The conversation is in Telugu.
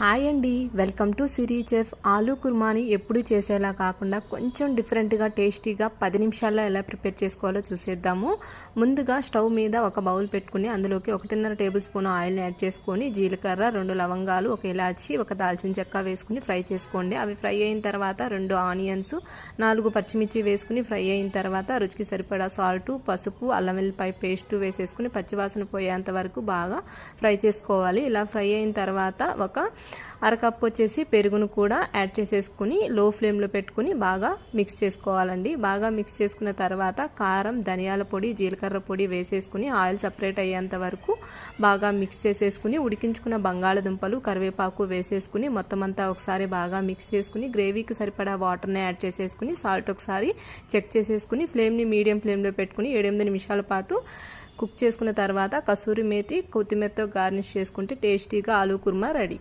హాయ్ అండి. Welcome to Siri chef aloo కుర్మాని ఎప్పుడు చేసేలా కాకుండా కొంచెం డిఫరెంట్గా టేస్టీగా పది నిమిషాల్లో ఎలా ప్రిపేర్ చేసుకోవాలో చూసేద్దాము. ముందుగా స్టవ్ మీద ఒక బౌల్ పెట్టుకుని అందులోకి ఒకటిన్నర టేబుల్ స్పూన్ ఆయిల్ని యాడ్ చేసుకొని జీలకర్ర రెండు లవంగాలు ఒక ఇలాచి ఒక దాల్చిన చెక్క వేసుకుని ఫ్రై చేసుకోండి. అవి ఫ్రై అయిన తర్వాత రెండు ఆనియన్స్ నాలుగు పచ్చిమిర్చి వేసుకుని ఫ్రై అయిన తర్వాత రుచికి సరిపడా సాల్ట్ పసుపు అల్లం వెల్లిపాయ పేస్ట్ వేసేసుకుని పచ్చివాసన పోయేంత వరకు బాగా ఫ్రై చేసుకోవాలి. ఇలా ఫ్రై అయిన తర్వాత ఒక అరకప్పు వచ్చేసి పెరుగును కూడా యాడ్ చేసేసుకుని లో ఫ్లేమ్లో పెట్టుకుని బాగా మిక్స్ చేసుకోవాలండి. బాగా మిక్స్ చేసుకున్న తర్వాత కారం ధనియాల పొడి జీలకర్ర పొడి వేసేసుకుని ఆయిల్ సపరేట్ అయ్యేంత వరకు బాగా మిక్స్ చేసేసుకుని ఉడికించుకున్న బంగాళదుంపలు కరివేపాకు వేసేసుకుని మొత్తం అంతా ఒకసారి బాగా మిక్స్ చేసుకుని గ్రేవీకి సరిపడా వాటర్ని యాడ్ చేసేసుకుని సాల్ట్ ఒకసారి చెక్ చేసేసుకుని ఫ్లేమ్ని మీడియం ఫ్లేమ్లో పెట్టుకుని ఏడెనిమిది నిమిషాల పాటు కుక్ చేసుకున్న తర్వాత కసూరి మేతి కొత్తిమీరతో గార్నిష్ చేసుకుంటే టేస్టీగా ఆలూ కుర్మా రెడీ.